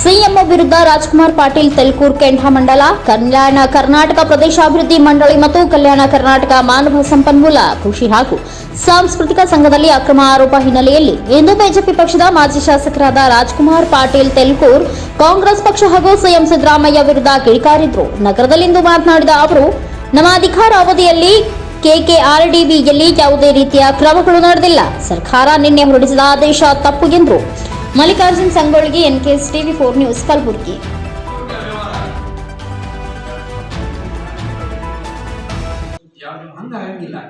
CM ವಿರುದ್ಧ ರಾಜ್ಕುಮಾರ್ ಪಾಟೀಲ್ ತೆಲ್ಕೂರ್ ಕೆಂಡ ಮಂಡಲ, ಕಲ್ಯಾಣ ಕರ್ನಾಟಕ ಪ್ರದೇಶಾಭಿವೃದ್ಧಿ ಮಂಡಳಿ ಮತ್ತು ಕಲ್ಯಾಣ ಕರ್ನಾಟಕ ಮಾನವ ಸಂಪನ್ಮೂಲ ಕೃಷಿ ಹಾಗೂ ಸಾಂಸ್ಕೃತಿಕ ಸಂಘದಲ್ಲಿ ಅಕ್ರಮ ಆರೋಪ ಹಿನ್ನೆಲೆಯಲ್ಲಿ ಇಂದು ಬಿಜೆಪಿ ಪಕ್ಷದ ಮಾಜಿ ಶಾಸಕರಾದ ರಾಜ್ಕುಮಾರ್ ಪಾಟೀಲ್ ತೆಲ್ಕೂರ್ ಕಾಂಗ್ರೆಸ್ ಪಕ್ಷ ಹಾಗೂ ಸಿಎಂ ಸಿದ್ದರಾಮಯ್ಯ ವಿರುದ್ಧ ಕಿಡಿಕಾರಿದ್ರು. ನಗರದಲ್ಲಿಂದು ಮಾತನಾಡಿದ ಅವರು ನಮ್ಮ ಅಧಿಕಾರ ಅವಧಿಯಲ್ಲಿ ಕೆಕೆಆರ್ಡಿಬಿಯಲ್ಲಿ ಯಾವುದೇ ರೀತಿಯ ಕ್ರಮಗಳು ನಡೆದಿಲ್ಲ. ಸರ್ಕಾರ ನಿನ್ನೆ ಹೊರಡಿಸಿದ ಆದೇಶ ತಪ್ಪು ಎಂದರು Mallikarjun Sangolgi NKS TV four news, Kalaburagi.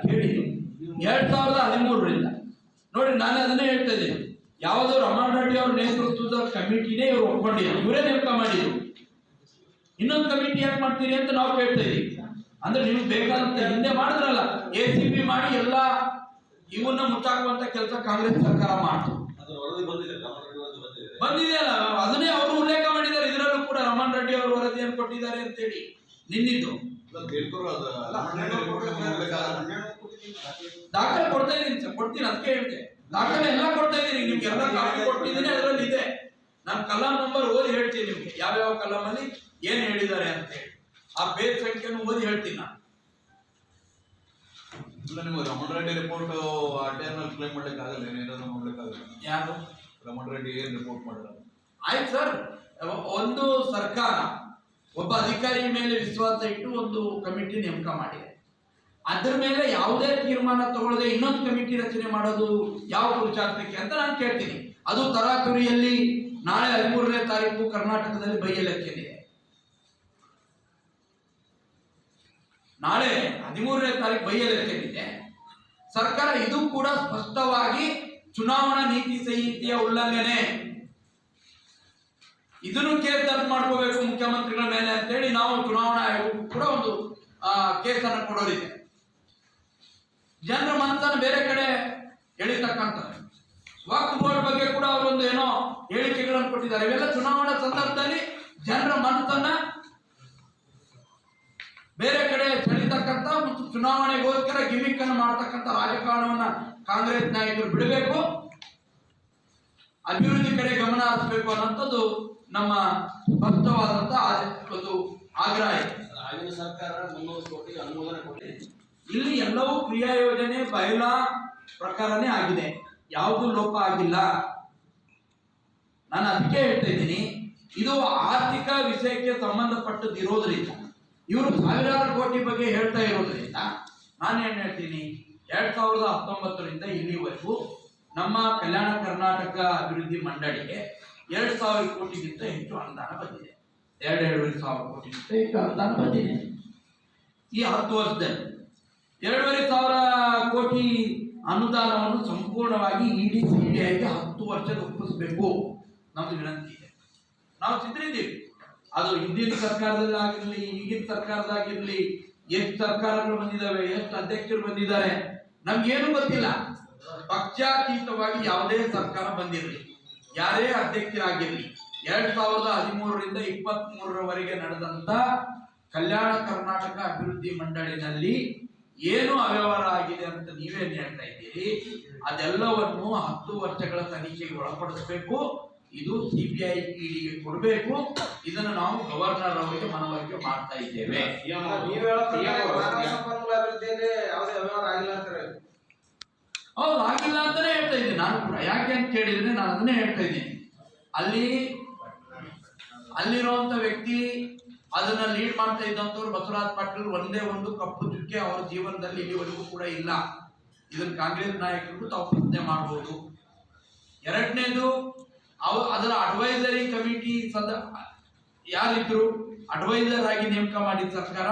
ಕೇಳಿ. ಸಾವಿರದ ನೋಡಿ, ನಾನು ಅದನ್ನೇ ಹೇಳ್ತಾ ಇದ್ದೀನಿ. ಯಾವುದೋ ರಮಣ ರೆಡ್ಡಿ ಅವ್ರ ನೇತೃತ್ವದ ಕಮಿಟಿನೇ ಇವ್ರು ಒಪ್ಕೊಂಡಿದ್ರು. ಇವರೇ ನೇಮಕ ಮಾಡಿದ್ರು. ಇನ್ನೊಂದು ಕಮಿಟಿ ಯಾಕೆ ಮಾಡ್ತೀರಿ ಅಂತ ನಾವು ಕೇಳ್ತಾ ಇದೀವಿ ಅಂದ್ರೆ ನಿಮ್ಗೆ ಬೇಕಾದಂತ ಹಿಂದೆ ಮಾಡಿದ್ರಲ್ಲ, ಎ ಸಿ ಬಿ ಮಾಡಿ ಎಲ್ಲ ಇವನ್ನ ಮುಚ್ಚಾಕುವಂತ ಕೆಲಸ ಕಾಂಗ್ರೆಸ್ ಸರ್ಕಾರ ಮಾಡ್ತು ಅದರ ವರದಿ ಬಂದಿದೆ ಕರ್ನಾಟಕ ವರದಿ ಬಂದಿದೆ ಬಂದಿದೆಯಲ್ಲ ಅದನ್ನೇ ಅವರು ಉಲ್ಲೇಖ ಮಾಡಿದ್ದಾರೆ. ಇದರಲ್ಲೂ ಕೂಡ ರಮಣ್ ರೆಡ್ಡಿ ಅವರು ವರದಿಯನ್ನು ಕೊಟ್ಟಿದ್ದಾರೆ ಅಂತೇಳಿ ನಿನ್ನಿದ್ದು. ದಾಖಲೆ ಕೊಡ್ತಾ ಇದ್ದೀನಿ ಸರ್. ಕೊಡ್ತೀನಿ ಅದಕ್ಕೆ ಹೇಳಿದೆ. ದಾಖಲೆ ಎಲ್ಲ ಕೊಡ್ತಾ ಇದ್ದೀನಿ. ನಿಮ್ಗೆ ಎಲ್ಲ ಕಾಪಿ ಕೊಟ್ಟಿದ್ದೀನಿ. ಅದರಲ್ಲಿ ಇದೆ. ನಾನು ಕಲಾಂ ನಂಬರ್ ಓದಿ ಹೇಳ್ತೀನಿ ನಿಮ್ಗೆ. ಯಾವ್ಯಾವ ಕಲಂ ಅಲ್ಲಿ ಏನ್ ಹೇಳಿದ್ದಾರೆ ಅಂತ ಹೇಳಿ. ಆ ಪೇಜ್ ಸಂಖ್ಯೆಯನ್ನು ಓದಿ ಹೇಳ್ತೀನಿ ನಾನು. ಇಲ್ಲ ನಿಮ್ಗೆ Ramana Reddy report or claim ಮಾಡ್ಲಿಕ್ಕೆ ಆಗಲ್ಲ ಏನೇನೋ ಮಾಡ್ಲಿಕ್ಕೆ ಆಗಲ್ಲ ಯಾರು? ರಮಣ ರೆಡ್ಡಿ ಏನ್ ರಿಪೋರ್ಟ್ ಮಾಡಿಲ್ಲ ಆಯ್ತು ಸರ್ ಒಂದು ಸರ್ಕಾರ, ಒಬ್ಬ ಅಧಿಕಾರಿ ಮೇಲೆ ವಿಶ್ವಾಸ ಇಟ್ಟು ಒಂದು ಕಮಿಟಿ ನೇಮಕ ಮಾಡಿದೆ. ಅದ್ರ ಮೇಲೆ ಯಾವುದೇ ತೀರ್ಮಾನ ತಗೊಳ್ಳದೆ ಇನ್ನೊಂದು ಕಮಿಟಿ ರಚನೆ ಮಾಡೋದು ಯಾವ ಕುರಿಚಾಗ್ತಕ್ಕೆ ಅಂತ ನಾನು ಕೇಳ್ತೀನಿ. ಅದು ತರಾತುರಿಯಲ್ಲಿ ನಾಳೆ ಹದಿಮೂರನೇ ತಾರೀಕು ಕರ್ನಾಟಕದಲ್ಲಿ ಬೈ ಎಲೆಕ್ಷನ್ ಇದೆ ನಾಳೆ ಹದಿಮೂರನೇ ತಾರೀಕು ಬೈ ಎಲೆಕ್ಷನ್ ಇದೆ ಸರ್ಕಾರ ಇದು ಕೂಡ ಸ್ಪಷ್ಟವಾಗಿ ಚುನಾವಣಾ ನೀತಿ ಸಂಹಿತೆಯ ಉಲ್ಲಂಘನೆ. ಇದನ್ನು ಕೇಸ್ ದರ್ಜ್ ಮಾಡ್ಕೋಬೇಕು ಮುಖ್ಯಮಂತ್ರಿಗಳ ಮೇಲೆ ಅಂತೇಳಿ ನಾವು ಚುನಾವಣಾ ಆಯೋಗಕ್ಕೂ ಕೂಡ ಒಂದು ಕೇಸನ್ನು ಕೊಡೋರಿದೆ. ಜನರ ಮನಸ್ಸನ್ನು ಬೇರೆ ಕಡೆ ಎಳಿತಕ್ಕಂಥ ವಕ್ಫ್ ಬೋರ್ಡ್ ಬಗ್ಗೆ ಕೂಡ ಅವರೊಂದು ಏನೋ ಹೇಳಿಕೆಗಳನ್ನು ಕೊಟ್ಟಿದ್ದಾರೆ. ಇವೆಲ್ಲ ಚುನಾವಣಾ ಸಂದರ್ಭದಲ್ಲಿ ಜನರ ಮನಸ್ಸನ್ನ ಬೇರೆ ಕಡೆ ಸೆಳಿತಕ್ಕಂಥ ಮತ್ತು ಚುನಾವಣೆಗೋಸ್ಕರ ಗಿಮಿಕ್ ಅನ್ನು ಮಾಡತಕ್ಕಂಥ ರಾಜಕಾರಣವನ್ನ ಕಾಂಗ್ರೆಸ್ ನಾಯಕರು ಬಿಡಬೇಕು. ಅಭಿವೃದ್ಧಿ ಕಡೆ ಗಮನ ಹರಿಸಬೇಕು ಅನ್ನೋಂಥದ್ದು ನಮ್ಮ ಸ್ಪಷ್ಟವಾದಂತ ಒಂದು ಆಗ್ರಹ ಆಗಿನ ಸರ್ಕಾರ ಮುನ್ನೂರು ಕೋಟಿ ಅನುಮೋದನೆ ಕೊಟ್ಟಿದೆ. ಇಲ್ಲಿ ಎಲ್ಲವೂ ಕ್ರಿಯಾ ಯೋಜನೆ ಬಯಲಾ ಪ್ರಕಾರನೇ ಆಗಿದೆ. ಯಾವುದು ಲೋಪ ಆಗಿಲ್ಲ. ನಾನು ಅದಕ್ಕೆ ಹೇಳ್ತಾ ಇದ್ದೀನಿ ಇದು ಆರ್ಥಿಕ ವಿಷಯಕ್ಕೆ ಸಂಬಂಧಪಟ್ಟದ್ದು ಇರೋದ್ರಿಂದ ಇವರು ಸಾವಿರಾರು ಕೋಟಿ ಬಗ್ಗೆ ಹೇಳ್ತಾ ಇರೋದ್ರಿಂದ ನಾನು ಏನ್ ಹೇಳ್ತೀನಿ ಎರಡ್ ಸಾವಿರದ ಹತ್ತೊಂಬತ್ತರಿಂದ ಇಲ್ಲಿವರೆಗೂ ನಮ್ಮ ಕಲ್ಯಾಣ ಕರ್ನಾಟಕ ಅಭಿವೃದ್ಧಿ ಮಂಡಳಿಗೆ ಎರಡ್ ಸಾವಿರ ಕೋಟಿಗಿಂತ ಹೆಚ್ಚು ಅನುದಾನ ಬಂದಿದೆ. ಎರಡು ಎರಡೂವರೆ ಸಾವಿರ ಕೋಟಿಗಿಂತ ಹೆಚ್ಚು ಅನುದಾನ ಬಂದಿದೆ. ಈ ಹತ್ತು ವರ್ಷದಲ್ಲಿ ಎರಡೂವರೆ ಸಾವಿರ ಕೋಟಿ ಅನುದಾನವನ್ನು ಸಂಪೂರ್ಣವಾಗಿ ಇಡಿ ಸಿಬಿಐಗೆ ಹತ್ತು ವರ್ಷದ ಒಪ್ಪಿಸಬೇಕು ನಮ್ದು ವಿನಂತಿ ಇದೆ. ನಾವು ಸಿದ್ಧರಿದ್ದೀವಿ. ಅದು ಹಿಂದಿನ ಸರ್ಕಾರದಲ್ಲಾಗಿರಲಿ, ಈಗಿನ ಸರ್ಕಾರದಾಗಿರ್ಲಿ, ಎಷ್ಟು ಸರ್ಕಾರಗಳು ಬಂದಿದ್ದಾವೆ ಎಷ್ಟು ಅಧ್ಯಕ್ಷರು ಬಂದಿದ್ದಾರೆ ನಮ್ಗೇನು ಗೊತ್ತಿಲ್ಲ. ಪಕ್ಷಾತೀತವಾಗಿ ಯಾವುದೇ ಸರ್ಕಾರ ಬಂದಿರಲಿ, ಯಾರೇ ಅಧ್ಯಕ್ಷರಾಗಿರಲಿ, ಎರಡ್ ಸಾವಿರದ ಹದಿಮೂರರಿಂದ ಇಪ್ಪತ್ತ್ ಮೂರರವರೆಗೆ ನಡೆದಂತ ಕಲ್ಯಾಣ ಕರ್ನಾಟಕ ಅಭಿವೃದ್ಧಿ ಮಂಡಳಿನಲ್ಲಿ ಏನು ಅವ್ಯವಹಾರ ಆಗಿದೆ ಅಂತ ನೀವೇನ್ ಹೇಳ್ತಾ ಇದ್ದೀರಿ? ಅದೆಲ್ಲವನ್ನು ಹತ್ತು ವರ್ಷಗಳ ತನಿಖೆಗೆ ಒಳಪಡಿಸಬೇಕು. ಇದು ಸಿಬಿಐ ಇಡಿಗೆ ಕೊಡಬೇಕು. ಇದನ್ನು ನಾವು ಗವರ್ನರ್ ಅವರಿಗೆ ಮನವರಿಕೆ ಮಾಡ್ತಾ ಇದ್ದೇವೆ. ಹೌದು ಆಗಿಲ್ಲ ಅಂತಾನೆ ಹೇಳ್ತಾ ಇದ್ದೀನಿ. ನಾನು ಯಾಕೆ ಅಂತ ಕೇಳಿದ್ರೆ ನಾನು ಅದನ್ನೇ ಹೇಳ್ತಾ ಇದ್ದೀನಿ. ಅಲ್ಲಿ ಅಲ್ಲಿರುವಂತ ವ್ಯಕ್ತಿ ಅದನ್ನ ಲೀಡ್ ಮಾಡ್ತಾ ಇದ್ದಂಥವ್ರು ಬಸವರಾಜ್ ಪಾಟೀಲ್ ಒಂದೇ ಒಂದು ಕಪ್ಪು ಚುಕ್ಕೆ ಅವರ ಜೀವನದಲ್ಲಿ ಇಲ್ಲಿವರೆಗೂ ಕೂಡ ಇಲ್ಲ. ಇದನ್ನ ಕಾಂಗ್ರೆಸ್ ನಾಯಕರಿಗೂ ತಾವು ಪ್ರಶ್ನೆ ಮಾಡಬಹುದು ಎರಡನೇದು ಅವ ಅದರ ಅಡ್ವೈಸರಿ ಕಮಿಟಿ ಸದ ಯಾರಿದ್ರು ಅಡ್ವೈಸರ್ ಆಗಿ ನೇಮಕ ಮಾಡಿದ ಸರ್ಕಾರ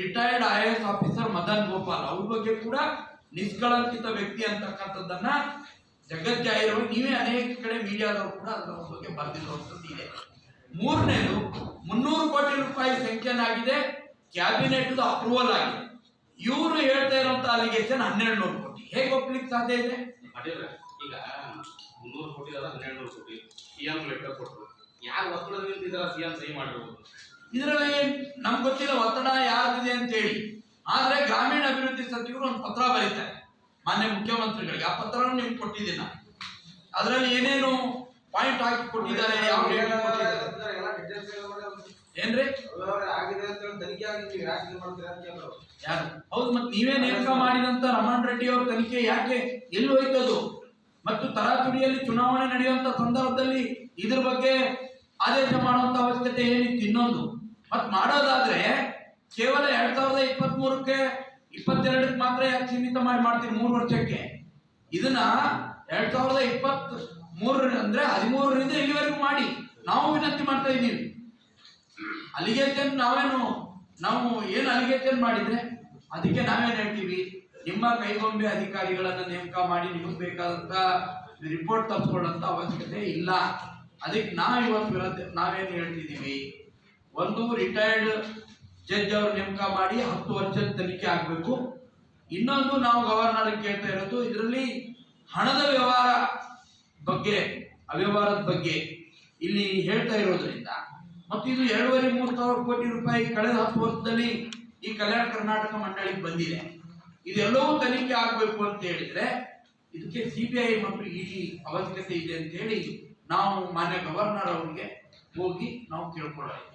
retired I S officer Madan Gopal ಅವ್ರ ಬಗ್ಗೆ ಕೂಡ ನಿಷ್ಕಳಂಕಿತ ವ್ಯಕ್ತಿ ಅಂತಕ್ಕಂಥದ್ದನ್ನ ಜಗಜ್ಜಾಹಿರವಾಗಿ ನೀವೇ ಅನೇಕ ಕಡೆ ಮೀಡಿಯಾದವರು ಕೂಡ ಅದರ ಬಗ್ಗೆ ಬರೆದಿರುವಂಥದ್ದು ಇದೆ. ಮೂರನೇದು, ಮುನ್ನೂರು ಕೋಟಿ ರೂಪಾಯಿ ಸಂಖ್ಯೆನಾಗಿದೆ ಆಗಿದೆ ಕ್ಯಾಬಿನೆಟ್ ಅಪ್ರೂವಲ್ ಆಗಿದೆ. ಇವರು ಹೇಳ್ತಾ ಇರುವಂತ ಅಲಿಗೇಷನ್ ಹನ್ನೆರಡು ನೂರು ಕೋಟಿ. ಹೇಗೆ ಒಪ್ಲಿಕ್ಕೆ ಸಾಧ್ಯ ಇದೆ? ಮುನ್ನೂರು ಕೋಟಿ ಅದ ಹನ್ನೆರಡು ನೂರು ಕೋಟಿ. ಸಿಎಂ ಲೆಟರ್ ಕೊಟ್ಟರು ಯಾರು ಒತ್ತಡದಿಂದ ಇದರ ಸಿಎಂ ಸಹಿ ಮಾಡಿರ್ಬೋದು ಇದರಲ್ಲಿ ನಮ್ಗೆ ಗೊತ್ತಿಲ್ಲ ಒತ್ತಡ ಯಾರಿದೆ ಅಂತೇಳಿ. ಆದ್ರೆ ಗ್ರಾಮೀಣ ಅಭಿವೃದ್ಧಿ ಸಚಿವರು ಒಂದು ಪತ್ರ ಬರೀತಾರೆ. ಮಾನ್ಯ ಮುಖ್ಯಮಂತ್ರಿಗಳಿಗೆ. ಆ ಪತ್ರವನ್ನು ನಿಮ್ಗೆ ಕೊಟ್ಟಿದ್ದೀನಿ. ಅದರಲ್ಲಿ ಏನೇನು ಪಾಯಿಂಟ್ ಹಾಕಿ ಕೊಟ್ಟಿದ್ದಾರೆ, ಯಾವ ಏನ್ರಿ? ಯಾರು? ಹೌದು, ಮತ್ತೆ ನೀವೇ ನೇಮಕ ಮಾಡಿದಂತ ರಮಣ್ ರೆಡ್ಡಿ ಅವ್ರ ತನಿಖೆ ಯಾಕೆ ಎಲ್ಲಿ ಹೋಯ್ತದು? ಮತ್ತು ತರಾತುರಿಯಲ್ಲಿ ಚುನಾವಣೆ ನಡೆಯುವಂತ ಸಂದರ್ಭದಲ್ಲಿ ಇದ್ರ ಬಗ್ಗೆ ಆದೇಶ ಮಾಡುವಂತ ಅವಶ್ಯಕತೆ ಏನಿತ್ತು ಇನ್ನೊಂದು. ಮತ್ ಮಾಡೋದಾದ್ರೆ ಕೇವಲ ಎರಡ್ ಸಾವಿರದ ಇಪ್ಪತ್ತ್ ಮೂರಕ್ಕೆ ಇಪ್ಪತ್ತೆರಡಕ್ಕೆ ಮಾತ್ರ ಯಾಕೆ ಸೀಮಿತ ಮಾಡಿ ಮಾಡ್ತೀರಿ ಮೂರು ವರ್ಷಕ್ಕೆ? ಇದನ್ನ ಎರಡ್ ಸಾವಿರದ ಇಪ್ಪತ್ತ್ ಮೂರ ಅಂದ್ರೆ ಹದಿಮೂರರಿಂದ ಇಲ್ಲಿವರೆಗೂ ಮಾಡಿ. ನಾವು ವಿನಂತಿ ಮಾಡ್ತಾ ಇದ್ದೀವಿ. ಅಲಿಗೇಷನ್ ನಾವೇನು, ನಾವು ಏನು ಅಲಿಗೇಷನ್ ಮಾಡಿದ್ರೆ ಅದಕ್ಕೆ ನಾವೇನು ಹೇಳ್ತೀವಿ? ನಿಮ್ಮ ಕೈಗೊಂಬೆ ಅಧಿಕಾರಿಗಳನ್ನ ನೇಮಕ ಮಾಡಿ ನಿಮಗೆ ಬೇಕಾದಂತ ರಿಪೋರ್ಟ್ ತರಿಸ್ಕೊಳ್ಳೋಂತ ಅವಶ್ಯಕತೆ ಇಲ್ಲ. ಅದಕ್ಕೆ ನಾವು ಇವತ್ತು ವಿರೋಧ ನಾವೇನು ಹೇಳ್ತಿದ್ದೀವಿ ಒಂದು ರಿಟೈರ್ಡ್ ಜಡ್ಜ್ ಅವ್ರ ನೇಮಕ ಮಾಡಿ ಹತ್ತು ವರ್ಷದ ತನಿಖೆ ಆಗಬೇಕು. ಇನ್ನೊಂದು ನಾವು ಗವರ್ನರ್ ಕೇಳ್ತಾ ಇರೋದು, ಇದರಲ್ಲಿ ಹಣದ ವ್ಯವಹಾರ ಬಗ್ಗೆ, ಅವ್ಯವಹಾರದ ಬಗ್ಗೆ ಇಲ್ಲಿ ಹೇಳ್ತಾ ಇರೋದ್ರಿಂದ. ಮತ್ತು ಇದು ಎರಡೂವರೆ ಮೂರು ಸಾವಿರ ಕೋಟಿ ರೂಪಾಯಿ ಕಳೆದ ಹತ್ತು ವರ್ಷದಲ್ಲಿ ಈ ಕಲ್ಯಾಣ ಕರ್ನಾಟಕ ಮಂಡಳಿಗೆ ಬಂದಿದೆ. ಇದೆಲ್ಲವೂ ತನಿಖೆ ಆಗಬೇಕು ಅಂತ ಹೇಳಿದ್ರೆ ಇದಕ್ಕೆ ಸಿಬಿಐ ಮತ್ತು ಇಡಿ ಅವಶ್ಯಕತೆ ಇದೆ ಅಂತ ಹೇಳಿ ನಾವು ಮಾನ್ಯ ಗವರ್ನರ್ ಅವರಿಗೆ ಹೋಗಿ ನಾವು ಕೇಳ್ಕೊಳ್ಳೋದು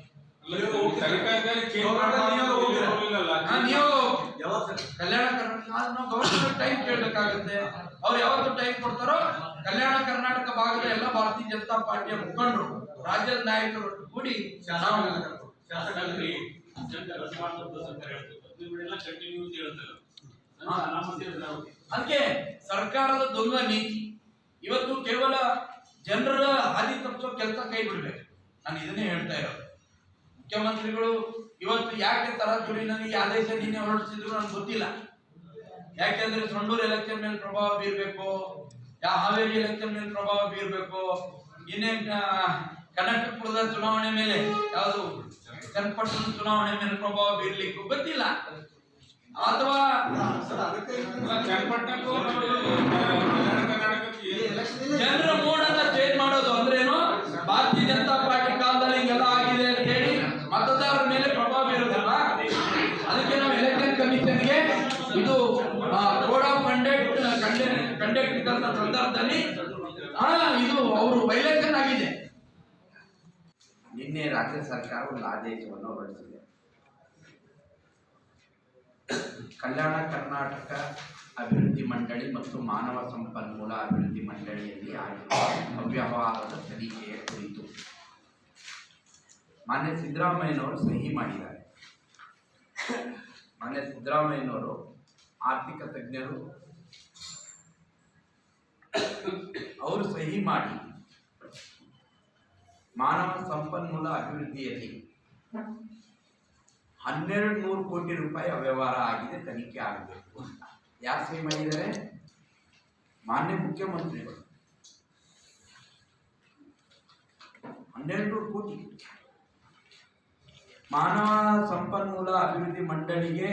ಕಲ್ಯಾಣ ಕರ್ನಾಟಕ ಆದ್ರೆ ನಾವು ಗವರ್ನರ್ ಟೈಮ್ ಕೇಳಬೇಕಾಗುತ್ತೆ. ಅವ್ರು ಯಾವತ್ತು ಟೈಮ್ ಕೊಡ್ತಾರೋ ಕಲ್ಯಾಣ ಕರ್ನಾಟಕ ಭಾಗದ ಎಲ್ಲ ಭಾರತೀಯ ಜನತಾ ಪಾರ್ಟಿಯ ಮುಖಂಡರು ರಾಜ್ಯದ ನಾಯಕರು ಕೂಡಿ ನಾವು ಅದಕ್ಕೆ ಸರ್ಕಾರದ ದ್ವಂದ್ವ ನೀತಿ. ಇವತ್ತು ಕೇವಲ ಜನರ ಹಾದಿ ತಪ್ಪಿಸೋ ಕೆಲಸ ಕೈ ಬಿಡ್ಬೇಕು. ನಾನು ಇದನ್ನೇ ಹೇಳ್ತಾ ಇರೋದು. ಮುಖ್ಯಮಂತ್ರಿಗಳು ಇವತ್ತು ಯಾಕೆ ತರಾತುರಿ ನನಗೆ ಆದೇಶ ನಿನ್ನೆ ಹೊರಡಿಸಿದ್ರು ನನಗೆ ಗೊತ್ತಿಲ್ಲ. ಯಾಕೆಂದ್ರೆ ಸೊಂಡೂರು ಎಲೆಕ್ಷನ್ ಮೇಲೆ ಪ್ರಭಾವ ಬೀರ್ಬೇಕು ಯಾವ ಹಾವೇರಿ ಎಲೆಕ್ಷನ್ ಮೇಲೆ ಪ್ರಭಾವ ಬೀರ್ಬೇಕು ಇನ್ನೇ ಕರ್ನಾಟಕಪುರದ ಚುನಾವಣೆ ಮೇಲೆ ಯಾವುದು ಚನ್ನಪಟ್ಟಣದ ಚುನಾವಣೆ ಮೇಲೆ ಪ್ರಭಾವ ಬೀರ್ಲಿಕ್ಕೂ ಗೊತ್ತಿಲ್ಲ. ಅಥವಾ ಜನರ ಮೂಡನ್ನ ಚೇಂಜ್ ಮಾಡೋದು ಅಂದ್ರೇನು ಭಾರತೀಯ ಜನತಾ ಪಾರ್ಟಿ ಕಾಲದಲ್ಲಿ ಹಿಂಗೆಲ್ಲ ಆಗಿದೆ ಅಂತ ಹೇಳಿ ಮತದಾರರ ಮೇಲೆ ಪ್ರಭಾವ ಇರೋದಲ್ಲ ಅದಕ್ಕೆ ನಾವು ಎಲೆಕ್ಷನ್ ಕಮಿಷನ್ಗೆ ಇದು ಕೋಡ್ ಆಫ್ ಕಂಡಕ್ಟ್ ಕಂಡಕ್ಟ್ ಇದ್ದಂತ ಸಂದರ್ಭದಲ್ಲಿ ಆ, ಇದು ಅವರು ವೈಲೇಷನ್ ಆಗಿದೆ. ನಿನ್ನೆ ರಾಜ್ಯ ಸರ್ಕಾರ ಒಂದು ಆದೇಶವನ್ನು ಹೊರಡಿಸಿದೆ. ಕಲ್ಯಾಣ ಕರ್ನಾಟಕ ಅಭಿವೃದ್ಧಿ ಮಂಡಳಿ ಮತ್ತು ಮಾನವ ಸಂಪನ್ಮೂಲ ಅಭಿವೃದ್ಧಿ ಮಂಡಳಿಯಲ್ಲಿ ಆಗಿರುವ ಅವ್ಯವಹಾರದ ತನಿಖೆಯ ಕುರಿತು. ಮಾನ್ಯ ಸಿದ್ದರಾಮಯ್ಯನವರು ಸಹಿ ಮಾಡಿದ್ದಾರೆ. ಮಾನ್ಯ ಸಿದ್ದರಾಮಯ್ಯನವರು ಆರ್ಥಿಕ ತಜ್ಞರು. ಅವರು ಸಹಿ ಮಾಡಿ ಮಾನವ ಸಂಪನ್ಮೂಲ ಅಭಿವೃದ್ಧಿಯಲ್ಲಿ ಹನ್ನೆರಡು ನೂರು ಕೋಟಿ ರೂಪಾಯಿ ಅವ್ಯವಹಾರ ಆಗಿದೆ, ತನಿಖೆ ಆಗಬೇಕು ಅಂತ. ಯಾರು ಸಹಿ ಮಾಡಿದ್ದಾರೆ ಮಾನ್ಯ ಮುಖ್ಯಮಂತ್ರಿಗಳು. ಹನ್ನೆರಡು ನೂರು ಕೋಟಿ. ಮಾನವ ಸಂಪನ್ಮೂಲ ಅಭಿವೃದ್ಧಿ ಮಂಡಳಿಗೆ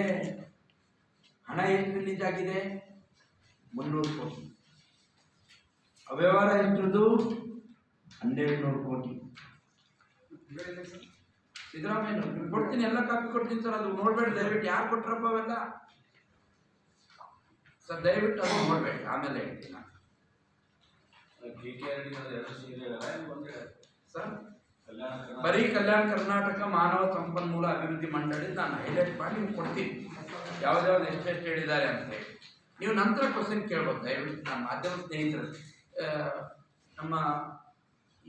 ಹಣ ಎಷ್ಟು ರಿಲೀಸ್ ಆಗಿದೆ ಮುನ್ನೂರು ಕೋಟಿ. ಅವ್ಯವಹಾರ ಎಷ್ಟು ಹನ್ನೆರಡು ನೂರು ಕೋಟಿ. ಸಿದ್ದರಾಮಯ್ಯ ಕೊಡ್ತೀನಿ, ಎಲ್ಲ ಕಾಪಿ ಕೊಡ್ತೀನಿ ಸರ್, ಅದು ನೋಡ್ಬೇಡಿ, ದಯವಿಟ್ಟು ಯಾರು ಕೊಟ್ರಪ್ಪ ಅವೆಲ್ಲ? ಸರ್ ದಯವಿಟ್ಟು ಅದು ನೋಡ್ಬೇಡಿ ಆಮೇಲೆ ಹೇಳ್ತೀನಿ ನಾನು. ಸರ್ ಬರೀ ಕಲ್ಯಾಣ ಕರ್ನಾಟಕ ಮಾನವ ಸಂಪನ್ಮೂಲ ಅಭಿವೃದ್ಧಿ ಮಂಡಳಿ ನಾನು ಹೈಲೈಟ್ ಮಾಡಿ ನಿಮ್ಗೆ ಕೊಡ್ತೀನಿ. ಯಾವ್ದಾವ್ದು ಎಷ್ಟೆಷ್ಟು ಹೇಳಿದ್ದಾರೆ ಅಂತ ಹೇಳಿ. ನೀವು ನಂತರ ಕ್ವಶನ್ ಕೇಳ್ಬೋದು ದಯವಿಟ್ಟು ನಮ್ಮ ಮಾಧ್ಯಮ ಸ್ನೇಹಿತರು. ನಮ್ಮ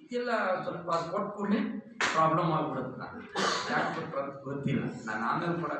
ಇದೆಲ್ಲ ಸ್ವಲ್ಪ ಅದು ಕೊಟ್ಟು ಕೂಡಲೇ ಪ್ರಾಬ್ಲಮ್ ಆಗ್ಬಿಡುತ್ತೆ. ನಾನು ಯಾಕೆ ಕೊಟ್ಟರು ಅಂತ ಗೊತ್ತಿಲ್ಲ ನಾನು ಆಮೇಲೆ ಕೊಡಕ್ಕೆ